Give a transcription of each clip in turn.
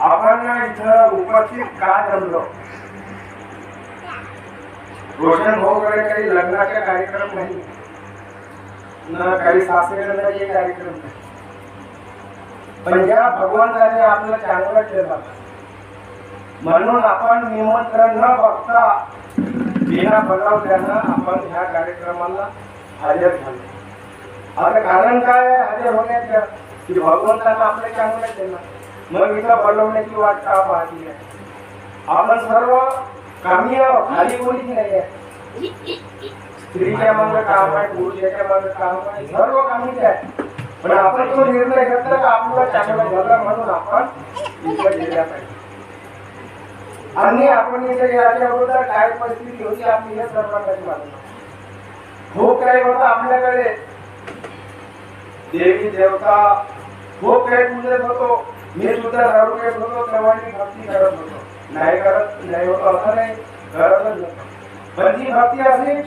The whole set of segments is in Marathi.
आपण इथं उपस्थित का जमलो रोशन भाऊकडे काही लग्नाचा कार्यक्रम नाही. ना काही सासऱ्यांचे कार्यक्रम नाही. पण ज्या भगवंताने आपलं चांगलं केलं म्हणून आपण निमंत्रण न बघता बिना बजावल्यानं आपण ह्या कार्यक्रमाला हजर झालो. आता कारण काय हजर होण्याचं? की भगवंतानं आपलं चांगलं केलं. मग इथं पडवण्याची वाट का पाहती आहे? आपण सर्व कमी आहोत खाली कोणीच नाही आहे स्त्रीच्या मागं काम आहे पुरुषाच्या मागं काम आहे सर्व कामीच आहे. पण आपण तो निर्णय घेतला का आपलं चांगलं झालं म्हणून आपण इकडे गेल्या पाहिजे. आणि आपण इथे याच्या अगोदर काय परिस्थिती होती आपली हे सर्वांसाठी मालूम खूप काही होतं आपल्याकडे. देवी देवता खूप काही पूजत होतो. मी सुद्धा दारू घेत होतो तेव्हा मी भक्ती करत होतो. नाही करत नाही होतो असं नाही करतच पण ती भक्ती अशीच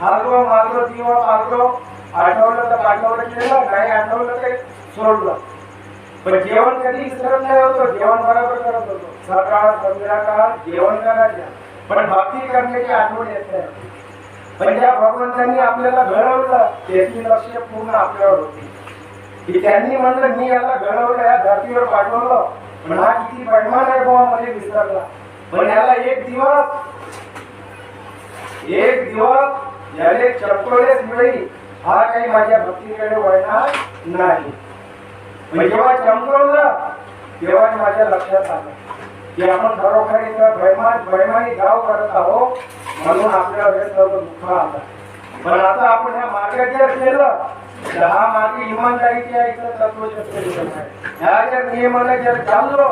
हारलो मारलो किंवा मारलो आठवलं तर पाठवलं केलं नाही आठवलं ते सोडलं. पण जेवण कधी करत नाही होतो जेवण बरोबर करत होतो. सकाळ संध्याकाळ जेवण करायचं. पण भक्ती करण्याची आठवण येत नाही. पण ज्या भगवंतांनी आपल्याला घडवलं त्याची लक्ष पूर्ण आपल्यावर होती. की त्यांनी म्हणलं मी याला घडवलं या धर्तीवर पाठवलं. पण हा किती बडमान आहे बाबा मध्ये म्हणजे विसरला पण याला एक दिवस एक दिवस याले चपकोलेच मिळेल हा काही माझ्या भक्तीकडे वळणार नाही. पण जेव्हा चमकवलं तेव्हा माझ्या लक्षात आलं की आपण खरोखर इथं बैमान बैमानी गाव करत आहोत म्हणून आपल्यावर हे सर्व दुःख आलं. पण आता आपण ह्या मार्गात जर केलं दहा मागे इमानदारीची आहे इथं तत्वशस्त्र दिसत ह्या जर नियमाला जर चाललो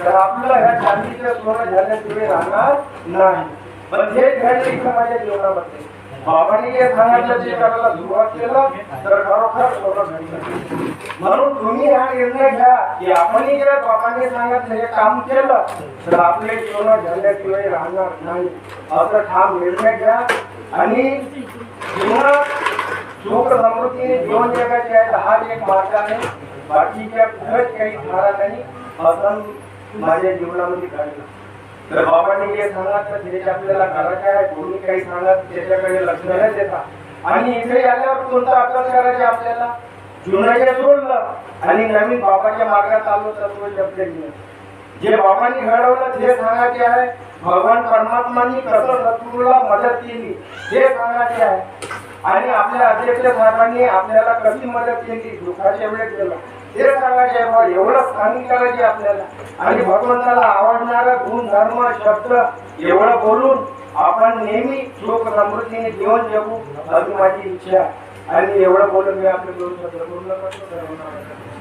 तर आपलं ह्या चांदीचं सोनं झाल्याशिवाय राहणार नाही. पण हे घडलं इथं माझ्या जीवनामध्ये. बाबांनी जे सांगितलं ते करायला सुरुवात केलं तर खरोखर सोनं घडलं म्हणून तुम्ही हा निर्णय घ्या की आपण जर बाबांनी सांगितलं हे काम केलं तर आपले जीवन झाल्याशिवाय राहणार नाही. असं ठाम निर्णय घ्या. आणि जीवनात सुख समृद्धीने जीवन जगायचे आहे हाच एक मार्ग आहे. बाकीच्या खूपच काही धारा नाही असं माझ्या जीवनामध्ये घडलं तर बाबांनी जे सांगितलं त्याचे आपल्याला करायचे आहे कोणी काही सांगत त्याच्याकडे लक्ष न देता. आणि इकडे आल्यावर कोणता अभ्यास करायचा आपल्याला? जुनं सोडलं आणि नवीन बाबाच्या मार्गात आलो तत्व शब्द जे बाबांनी घडवलं ते सांगायचे आहे भगवान परमात्मानी कसं सद्गुरूला मदत केली. हे सांगायचे आहे. आणि आपल्या अध्यक्ष साहेबांनी आपल्याला कशी मदत केली? दुःखाच्या वेळेस गेला. हे सांगायचे आहे बा, एवढं सांगितलं करायचे आपल्याला. आणि भगवंताला आवडणारा गुण धर्म शब्द एवढं बोलून आपण नेहमी सुख समृद्धीने जीवन जगू अशी माझी इच्छा आणि एवढं बोलून मी आपले दोन शब्द पूर्ण करतो